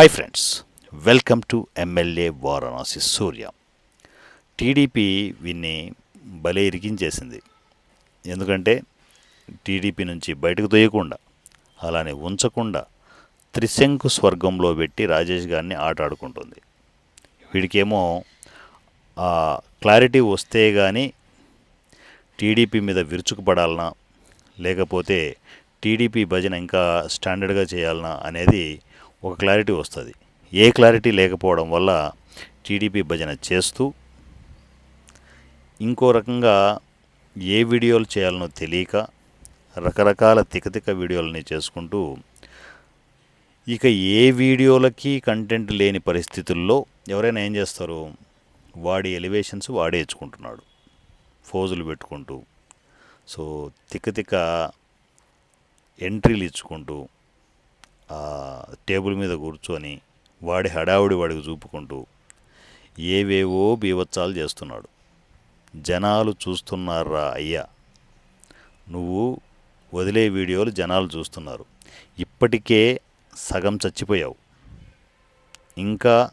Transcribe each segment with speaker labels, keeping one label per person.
Speaker 1: Hi friends welcome to MLA Varanasi Surya TDP విన్ని భలే ఇరికించేసింది. ఎందుకంటే టీడీపీ నుంచి బయటకు తోయకుండా అలానే ఉంచకుండా త్రిశంకు స్వర్గంలో పెట్టి రాజేష్ గారిని ఆట ఆడుకుంటుంది వీడికేమో ఆ క్లారిటీ వస్తే కానీ టీడీపీ మీద విరుచుకుపడాలనా లేకపోతే టీడీపీ భజన ఇంకా స్టాండర్డ్గా చేయాలనా అనేది ఒక క్లారిటీ వస్తుంది. ఏ క్లారిటీ లేకపోవడం వల్ల టీడీపీ భజన చేస్తూ ఇంకో రకంగా ఏ వీడియోలు చేయాలనో తెలియక రకరకాల తికతిక వీడియోలని చేసుకుంటూ ఇక ఏ వీడియోలకి కంటెంట్ లేని పరిస్థితుల్లో ఎవరైనా ఏం చేస్తారు? వాడి ఎలివేషన్స్ వాడే ఇచ్చుకుంటున్నాడు ఫోజులు పెట్టుకుంటూ. సో తిక్క ఎంట్రీలు ఇచ్చుకుంటూ టేబుల్ మీద కూర్చొని వాడి హడావుడి వాడికి చూపుకుంటూ ఏవేవో బీవత్సాలు చేస్తున్నాడు. జనాలు చూస్తున్నారా అయ్యా? నువ్వు వదిలే వీడియోలు జనాలు చూస్తున్నారు. ఇప్పటికే సగం చచ్చిపోయావు. ఇంకా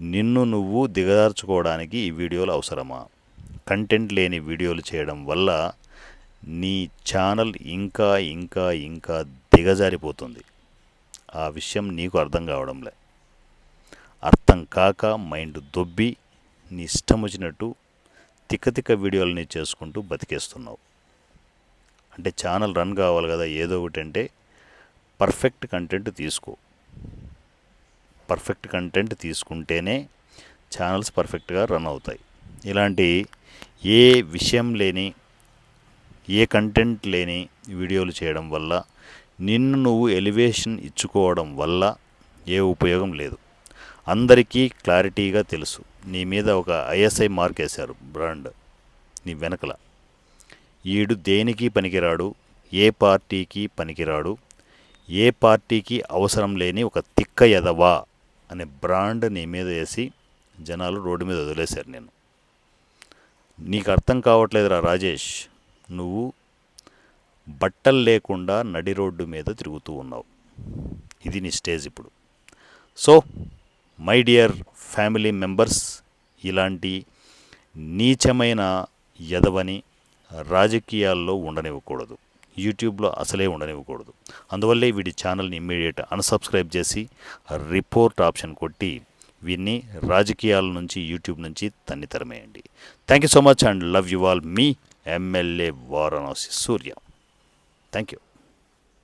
Speaker 1: నిన్ను నువ్వు దిగదార్చుకోవడానికి ఈ వీడియోలు అవసరమా? కంటెంట్ లేని వీడియోలు చేయడం వల్ల నీ ఛానల్ ఇంకా ఇంకా ఇంకా దిగజారిపోతుంది. ఆ విషయం నీకు అర్థం కావడంలే. అర్థం కాక మైండ్ దొబ్బి నీ ఇష్టం వచ్చినట్టు తిక్కతిక్క వీడియోలని చేసుకుంటూ బతికేస్తున్నావు. అంటే ఛానల్ రన్ కావాలి కదా ఏదో ఒకటి అంటే పర్ఫెక్ట్ కంటెంట్ తీసుకో. పర్ఫెక్ట్ కంటెంట్ తీసుకుంటేనే ఛానల్స్ పర్ఫెక్ట్గా రన్ అవుతాయి. ఇలాంటి ఏ విషయం లేని ఏ కంటెంట్ లేని వీడియోలు చేయడం వల్ల నిన్ను నువ్వు ఎలివేషన్ ఇచ్చుకోవడం వల్ల ఏ ఉపయోగం లేదు. అందరికీ క్లారిటీగా తెలుసు. నీ మీద ఒక ఐఎస్ఐ మార్క్ వేశారు బ్రాండ్. నీ వెనకల. ఈడు దేనికి పనికిరాడు? ఏ పార్టీకి పనికిరాడు? ఏ పార్టీకి అవసరం లేని ఒక తిక్క ఎదవా అనే బ్రాండ్ నీ మీద వేసి జనాలు రోడ్డు మీద వదిలేశారు నేను నీకు అర్థం కావట్లేదురా రాజేష్. నువ్వు బట్టలు లేకుండా నడి రోడ్డు మీద తిరుగుతూ ఉన్నావు. ఇది నీ స్టేజ్ ఇప్పుడు. So my dear family members ఇలాంటి నీచమైన ఎదవని రాజకీయాల్లో ఉండనివ్వకూడదు. యూట్యూబ్లో అసలే ఉండనివ్వకూడదు. అందువల్లే వీడి ఛానల్ని ఇమ్మీడియట్ అన్సబ్స్క్రైబ్ చేసి రిపోర్ట్ ఆప్షన్ కొట్టి వీన్ని రాజకీయాల నుంచి యూట్యూబ్ నుంచి తన్ని తరమేయండి. Thank you so much and love you all. Me MLA Varanasi Surya. Thank you